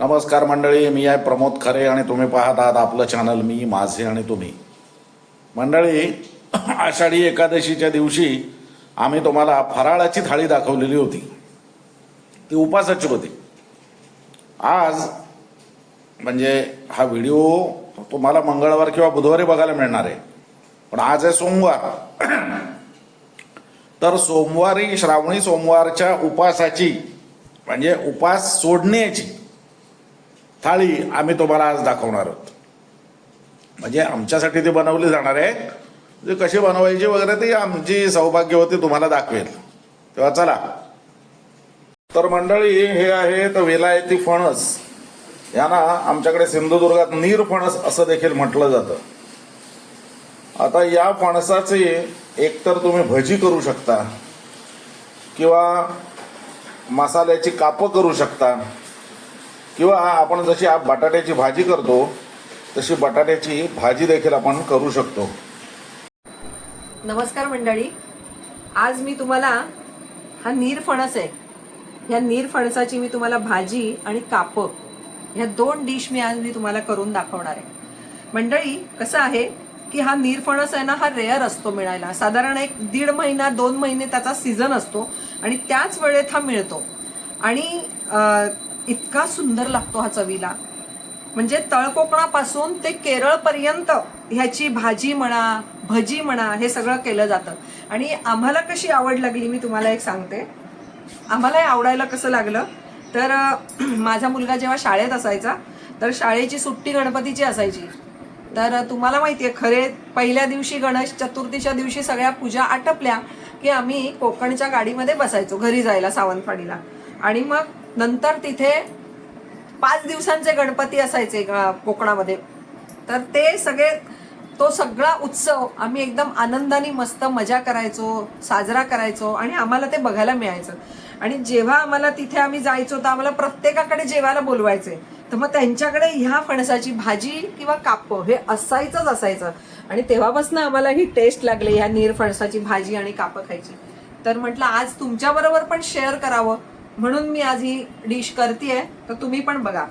नमस्कार मंडळी मी आहे प्रमोद खरे आणि तुम्ही पाहत आहात आपलं चॅनल मी माझे आणि तुम्ही. मंडळी आषाढी एकादशीच्या दिवशी आम्ही तुम्हाला फराळाची थाळी दाखवलेली होती. ती उपासाची होती. आज म्हणजे हा व्हिडिओ तुम्हाला मंगळवार किंवा बुधवारी बघायला मिळणार आहे. पण आज आहे सोमवार. तर सोमवारी श्रावणी सोमवारच्या उपासाची म्हणजे उपास सोडण्याची थाळी आम्ही तुम्हाला आज दाखवणार आहोत. म्हणजे आमच्यासाठी ते बनवले जाणार आहे. म्हणजे कसे बनवायचे वगैरे ते आमची सौभाग्य होती तुम्हाला दाखवेल. तेव्हा चला. तर मंडळी हे आहे तर वेलायती फणस. यांना आमच्याकडे सिंधुदुर्गात नीर फणस असं देखील म्हटलं जातं. आता या फणसाचे एकतर तुम्ही भजी करू शकता. किंवा मसाल्याची कापं करू शकता. किंवा आपण जशी बटाट्याची भाजी करतो तशी बटाट्याची भाजी देखील आपण करू शकतो. नमस्कार मंडळी. आज मी तुम्हाला हा नीरफणस आहे. ह्या नीरफणसाची मी तुम्हाला भाजी आणि काप ह्या दोन डिश मी आज मी तुम्हाला करून दाखवणार आहे. मंडळी कसं आहे की हा नीरफणस आहे ना हा रेअर असतो मिळायला. साधारण एक दीड महिना दोन महिने त्याचा सीझन असतो आणि त्याच वेळेत हा मिळतो. आणि इतका सुंदर लागतो हा चवीला. म्हणजे तळकोकणापासून ते केरळपर्यंत ह्याची भाजी म्हणा भजी म्हणा हे सगळं केलं जातं. आणि आम्हाला कशी आवड लागली मी तुम्हाला एक सांगते. आम्हाला आवडायला कसं लागलं? तर माझा मुलगा जेव्हा शाळेत असायचा तर शाळेची सुट्टी गणपतीची असायची. तर तुम्हाला माहिती आहे खरे पहिल्या दिवशी गणेश चतुर्थीच्या दिवशी सगळ्या पूजा आटपल्या की आम्ही कोकणच्या गाडीमध्ये बसायचो घरी जायला सावंतवाडीला. आणि मग नंतर तिथे पाच दिवसांचे गणपती असायचे कोकणामध्ये. तर ते सगळे तो सगळा उत्सव आम्ही एकदम आनंदाने मस्त मजा करायचो साजरा करायचो आणि आम्हाला ते बघायला मिळायचं. आणि जेव्हा आम्हाला तिथे आम्ही जायचो तर आम्हाला प्रत्येकाकडे जेवायला बोलवायचे. तर मग त्यांच्याकडे ह्या फणसाची भाजी किंवा कापं हे असायचंच असायचं. आणि तेव्हापासून आम्हाला ही टेस्ट लागली ह्या नीर फणसाची भाजी आणि कापं खायची. तर म्हटलं आज तुमच्याबरोबर पण शेअर करावं. म्हणून मी आज ही डिश करते तर तुम्ही पण बघा.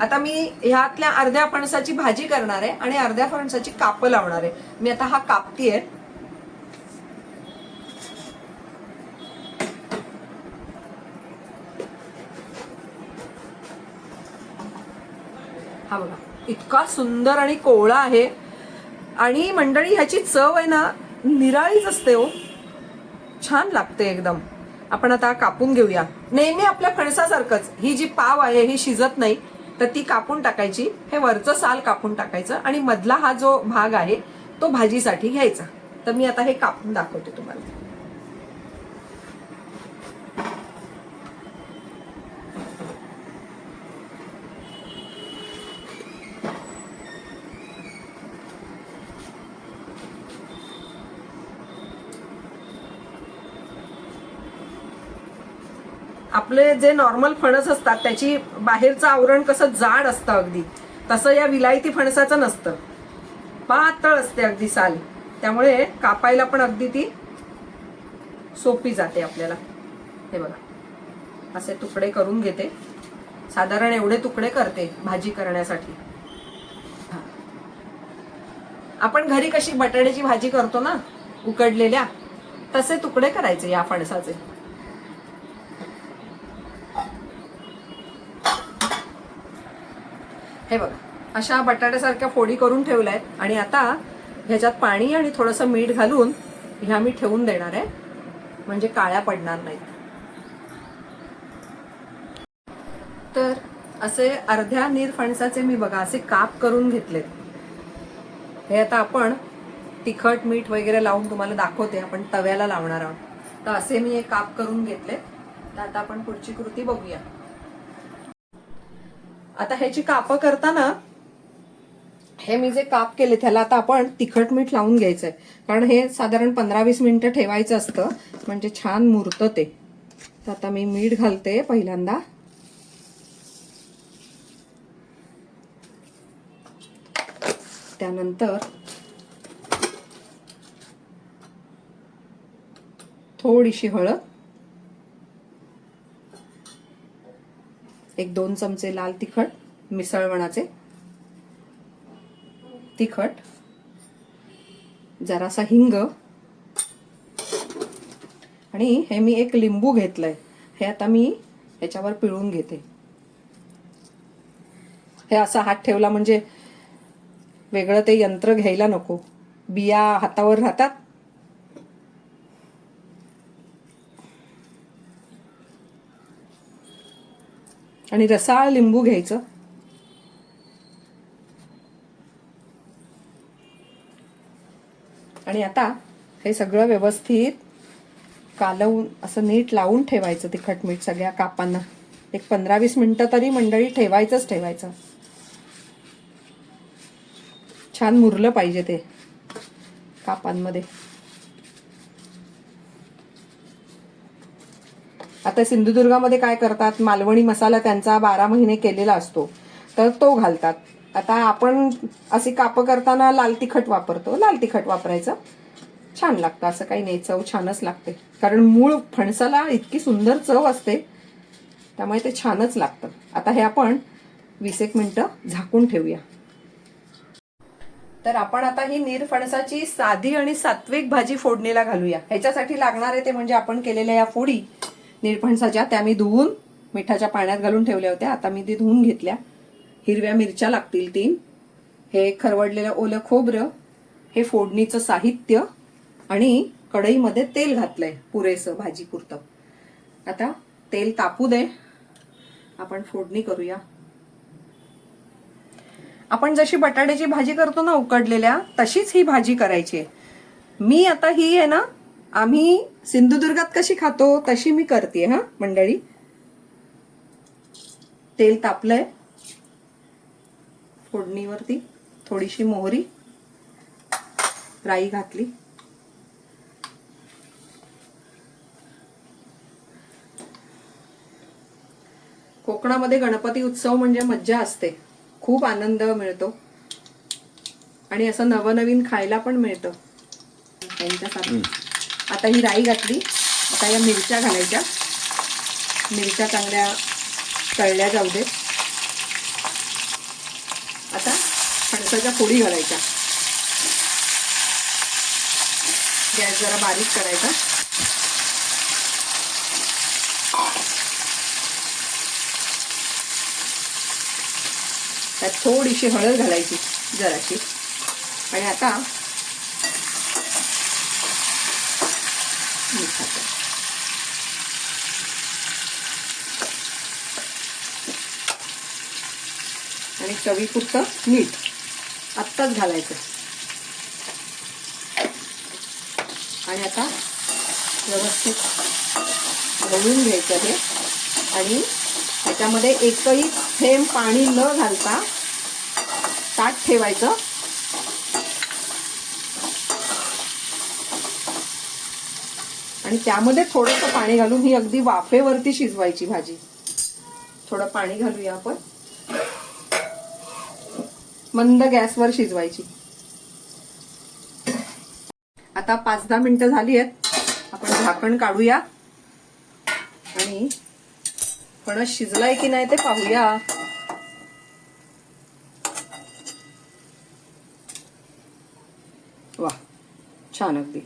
आता मी ह्यातल्या अर्ध्या फणसाची भाजी करणार आहे आणि अर्ध्या फणसाची कापं लावणार आहे. मी आता हा कापतीये. हा बघा इतका सुंदर आणि कोवळा आहे. आणि मंडळी ह्याची चव आहे ना निराळीच असते हो. छान लागते एकदम. आपण आता कापून घेऊया. नेहमी आपल्या फणसासारखंच. ही जी पाव आहे ही शिजत नाही तर ती कापून टाकायची. हे वरचं साल कापून टाकायचं आणि मधला हा जो भाग आहे तो भाजीसाठी घ्यायचा. तर मी आता हे कापून दाखवते तुम्हाला. आपले जे नॉर्मल फणस असतात त्याची बाहेरचं आवरण कसं जाड असतं अगदी. तसं या विलायती फणसाचं नसतं. पातळ असते अगदी साल. त्यामुळे कापायला पण अगदी ती सोपी जाते आपल्याला. हे बघा. असे तुकडे करून घेते. साधारण एवढे तुकडे करते भाजी करण्यासाठी. आपण घरी कशी बटाट्याची भाजी करतो ना उकडलेल्या तसे तुकडे करायचे या फणसाचे. हे बघा अशा बटाट्यासारख्या फोडी करून ठेवल्या आहेत आणि आता ह्याच्यात पाणी आणि थोडंसं मीठ घालून ह्या मी ठेवून देणार आहे. म्हणजे काळ्या पडणार नाहीत. तर असे अर्ध्या नीर फणसाचे मी बघा असे काप करून घेतलेत. हे आता आपण तिखट मीठ वगैरे लावून तुम्हाला दाखवते आपण तव्याला लावणार आहोत. तर असे मी हे काप करून घेतले तर आता आपण पुढची कृती बघूया. आता ह्याची कापं करताना हे मी जे काप केले त्याला आता आपण तिखट मीठ लावून घ्यायचंय. कारण हे साधारण पंधरा वीस मिनिटं ठेवायचं असतं. म्हणजे छान मुरतं ते. तर आता मी मीठ घालते पहिल्यांदा. त्यानंतर थोडीशी हळद. एक दोन चमचे लाल तिखट मिसळवणाचे तिखट जरासा हिंग आणि हे मी एक लिंबू घेतलंय. हे आता मी याच्यावर पिळून घेते. हे असा हात ठेवला म्हणजे वेगळं ते यंत्र घ्यायला नको. बिया हातावर राहतात आणि रसाळ लिंबू घ्यायचं. आणि आता हे सगळं व्यवस्थित कालवून असं नीट लावून ठेवायचं तिखट मीठ सगळ्या कापांना. एक पंधरा वीस मिनटं तरी मंडळी ठेवायचंच ठेवायचं. छान मुरलं पाहिजे ते कापांमध्ये. आता सिंधुदुर्गामध्ये काय करतात? मालवणी मसाला त्यांचा बारा महिने केलेला असतो. तर तो घालतात. आता आपण अशी कापं करताना लाल तिखट वापरतो. लाल तिखट वापरायचं. छान लागतं. असं काही नाही. चव छानच लागते. कारण मूळ फणसाला इतकी सुंदर चव असते. त्यामुळे ते छानच लागतं. आता हे आपण वीस एक मिनटं झाकून ठेवूया. तर आपण आता ही निरफणसाची साधी आणि सात्विक भाजी फोडणीला घालूया. ह्याच्यासाठी लागणार आहे ते म्हणजे आपण केलेल्या या फोडी निरफणसाच्या त्या मी धुवून मिठाच्या पाण्यात घालून ठेवल्या होत्या. आता मी ती धुवून घेतल्या. हिरव्या मिरच्या लागतील तीन. हे खरवडलेलं ओलं खोबरं हे फोडणीचं साहित्य आणि कढईमध्ये तेल घातलंय पुरेसं भाजी पुरतं आता तेल तापू दे. आपण फोडणी करूया. आपण जशी बटाट्याची भाजी करतो ना उकडलेल्या तशीच ही भाजी करायची आहे. मी आता ही आहे ना आम्ही सिंधुदुर्गात कशी खातो तशी मी करते हा मंडळी. तेल तापलंय. फोडणीवरती थोडीशी मोहरी. राई घातली. कोकणामध्ये गणपती उत्सव म्हणजे मज्जा असते. खूप आनंद मिळतो. आणि असं नवनवीन खायला पण मिळतं. त्यांच्यासाठी आता ही राई घातली. आता या मिरच्या घालायच्या. मिरच्या चांगल्या तळल्या जाऊ देत. आता फणसाच्या पोळी घालायच्या. गॅस जरा बारीक करायचा. त्यात थोडीशी हळद घालायची जराशी. आणि आता मिठाचं आणि चवीपुरतं मीठ. आत्ताच घालायचं. आणि आता व्यवस्थित घालून घ्यायचं हे आणि त्याच्यामध्ये एकही थेंब पाणी न घालता ताट ठेवायचं. आणि त्यामध्ये थोडंसं पाणी घालून ही अगदी वाफेवरती शिजवायची भाजी. थोडं पाणी घालूया आपण. मंद गॅसवर शिजवायची. आता पाच दहा मिनिटं झाली आहेत. आपण झाकण काढूया. आणि फणस शिजलाय की नाही ते पाहूया. वा छान अगदी.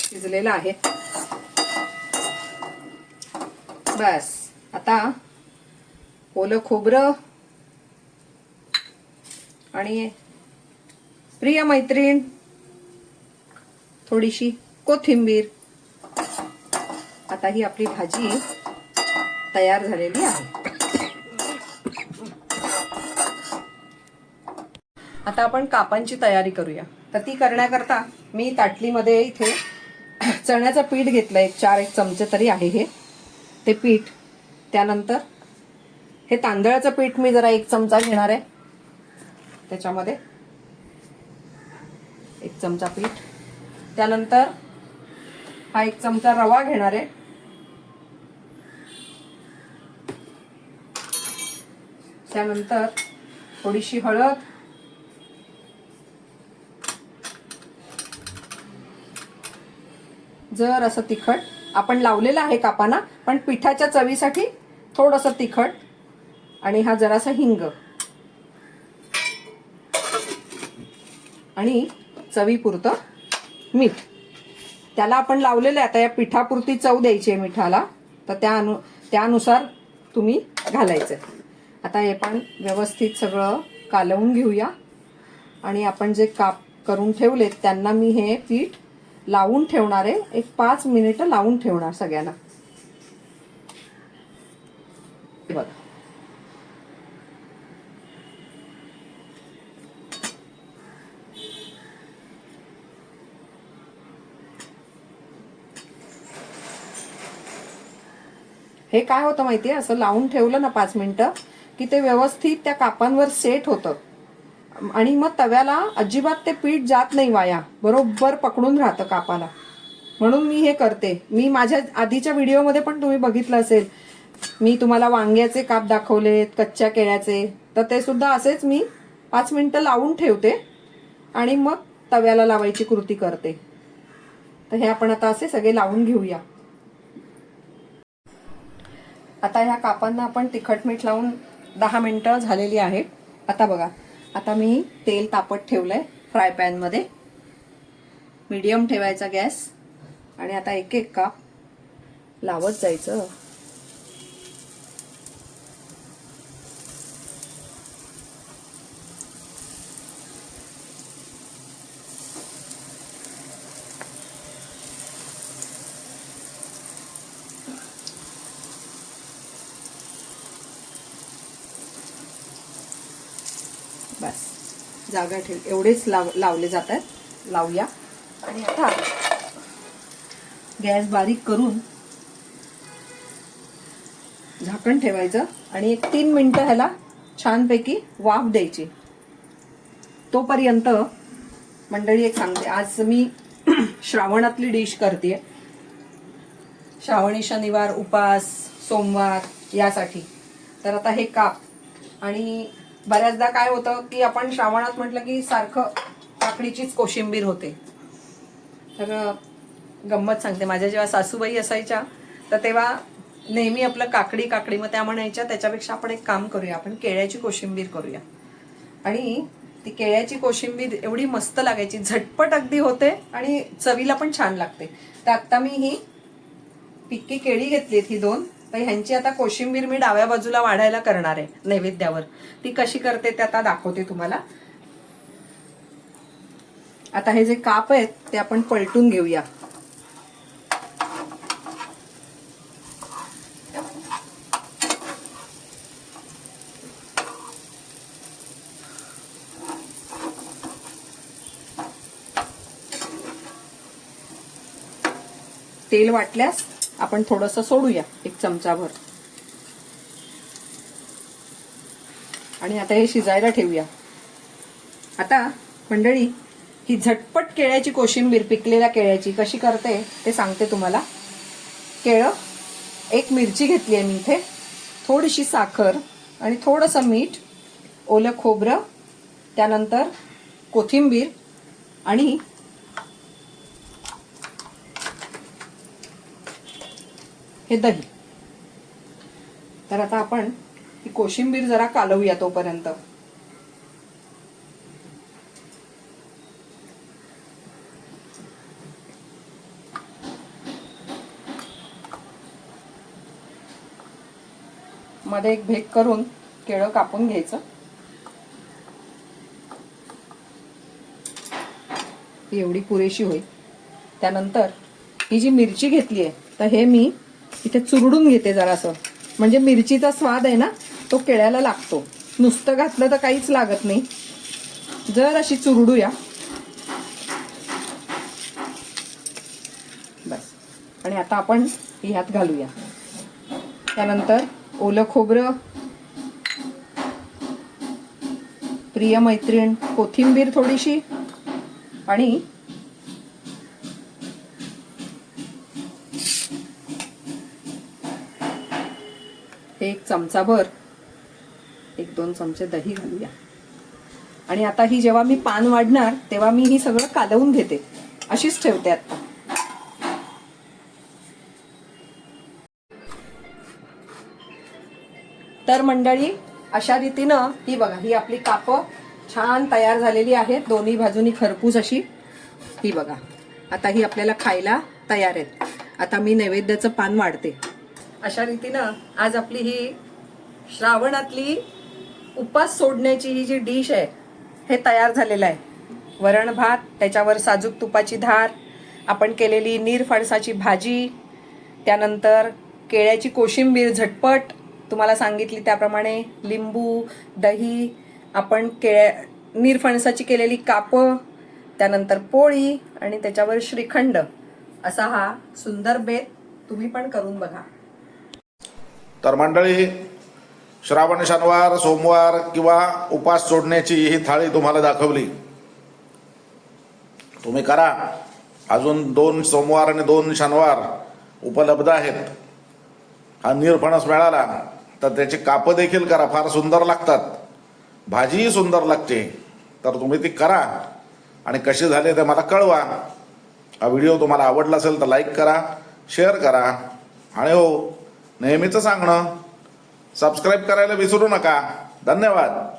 शिजलेला आहे. बस आता ओलं खोबरं आणि प्रिय मैत्रीण थोडीशी कोथिंबीर. आता ही आपली भाजी तयार झालेली आहे. आता आपण कापांची तयारी करूया. तर ती करण्याकरता मी ताटलीमध्ये इथे चण्याचं पीठ घेतलं एक चार एक चमचे तरी आहे हे. ते पीठ त्यानंतर हे तांदळाचं पीठ मी जरा एक चमचा घेणार आहे. त्याच्यामध्ये एक चमचा पीठ. त्यानंतर हा एक चमचा रवा घेणार आहे. त्यानंतर थोडीशी हळद. जर असं तिखट आपण लावलेलं आहे कापाना पण पिठाच्या चवीसाठी थोडंसं तिखट आणि हा जरासा हिंग. आणि चवीपुरतं मीठ. त्याला आपण लावलेलं आहे. आता या पिठापुरती चव द्यायची आहे मिठाला. तर त्या अनु त्यानुसार तुम्ही घालायचं आता हे पण व्यवस्थित सगळं कालवून घेऊया. आणि आपण जे काप करून ठेवलेत त्यांना मी हे पीठ लावून ठेवणार आहे. एक पाच मिनिटं लावून ठेवणार सगळ्यांना. बघा. हे काय होतं माहितीये? असं लावून ठेवलं ना पाच मिनिटं की ते व्यवस्थित त्या कापांवर सेट होतं. आणि मग तव्याला अजिबात ते पीठ जात नाही वाया. बरोबर पकडून राहतं कापाला. म्हणून मी हे करते. मी माझ्या आधीच्या व्हिडिओमध्ये पण तुम्ही बघितलं असेल. मी तुम्हाला वांग्याचे काप दाखवलेत कच्च्या केळ्याचे. तर ते सुद्धा असेच मी पाच मिनिटं लावून ठेवते आणि मग तव्याला लावायची कृती करते. तर हे आपण आता असे सगळे लावून घेऊया. आता ह्या कापांना आपण तिखट मीठ लावून दहा मिनटं झालेली आहेत. आता बघा आता मी तेल तापत ठेवलंय फ्राय पॅनमध्ये मीडियम ठेवायचा गॅस. आणि आता एक एक काप लावत जायचं. बस. जागा ठेव. एवढेच लाव लावले जात आहेत. लावूया. आणि आता गॅस बारीक करून झाकण ठेवायचं आणि एक तीन मिनटं ह्याला छानपैकी वाफ द्यायची. तोपर्यंत मंडळी एक सांगते. आज मी श्रावणातली डिश करते श्रावणी शनिवार उपास सोमवार यासाठी. तर आता हे काप आणि बऱ्याचदा काय होतं की आपण श्रावणात म्हटलं की सारखं काकडीचीच कोशिंबीर होते. तर गंमत सांगते. माझ्या जेव्हा सासूबाई असायच्या तर तेव्हा नेहमी आपलं काकडी काकडी मग त्या म्हणायच्या त्याच्यापेक्षा आपण एक काम करूया आपण केळ्याची कोशिंबीर करूया. आणि ती केळ्याची कोशिंबीर एवढी मस्त लागायची. झटपट अगदी होते आणि चवीला पण छान लागते. तर आत्ता मी ही पिक्की केळी घेतलीत ही दोन. तर ह्यांची आता कोशिंबीर मी डाव्या बाजूला वाढायला करणार आहे नैवेद्यावर. ती कशी करते ते आता दाखवते तुम्हाला. आता हे जे काप आहेत ते आपण पलटून घेऊया. तेल वाटल्यास आपण थोडस सोडूया एक चमचाभर. आणि आता हे शिजायला ठेवूया. आता मंडळी ही झटपट केळ्याची कोशिंबीर पिकलेल्या केळ्याची कशी करते ते सांगते तुम्हाला. केळं एक मिरची घेतली आहे मी इथे थोडीशी साखर आणि थोडंसं मीठ ओलं खोबरं त्यानंतर कोथिंबीर आणि हे दही. तर आता आपण ही कोशिंबीर जरा कालवूया तोपर्यंत. मध्ये एक भेक करून केळं कापून घ्यायचं. एवढी पुरेशी होईल. त्यानंतर ही जी मिरची घेतली आहे तर हे मी इथे चुरडून घेते जरासं. म्हणजे मिरचीचा स्वाद आहे ना तो केळ्याला लागतो. नुसतं घातलं तर काहीच लागत नाही. जर अशी चुरडूया. बस. आणि आता आपण ह्यात घालूया. त्यानंतर ओलं खोबरं प्रिय मैत्रीण कोथिंबीर थोडीशी आणि हे एक चमचाभर एक दोन चमचे दही घालूया. आणि आता ही जेव्हा मी पान वाढणार तेव्हा मी ही सगळं कालवून घेते. अशीच ठेवते आता. तर मंडळी अशा रीतीनं ही बघा ही आपली कापं छान तयार झालेली आहेत. दोन्ही बाजूनी खरपूस अशी. ही बघा आता ही आपल्याला खायला तयार आहेत. आता मी नैवेद्याचं पान वाढते. अशा रीतीनं आज आपली ही श्रावणातली उपास सोडण्याची ही जी डिश आहे हे तयार झालेलं आहे. वरण भात त्याच्यावर साजूक तुपाची धार आपण केलेली निरफणसाची भाजी त्यानंतर केळ्याची कोशिंबीर झटपट तुम्हाला सांगितली त्याप्रमाणे लिंबू दही आपण केळ्या निरफणसाची केलेली कापं त्यानंतर पोळी आणि त्याच्यावर श्रीखंड असा हा सुंदर बेत तुम्ही पण करून बघा. तर मंडळी श्रावण शनिवार सोमवार किंवा उपास सोडण्याची ही थाळी तुम्हाला दाखवली. तुम्ही करा. अजून दोन सोमवार आणि दोन शनिवार उपलब्ध आहेत. हा निरफणस मिळाला तर त्याची कापं देखील करा. फार सुंदर लागतात. भाजीही सुंदर लागते. तर तुम्ही ती करा आणि कशी झाली ते मला कळवा. हा व्हिडिओ तुम्हाला आवडला असेल तर लाईक करा शेअर करा. आणि हो नेहमीचं सांगणं. सबस्क्राईब करायला विसरू नका. धन्यवाद.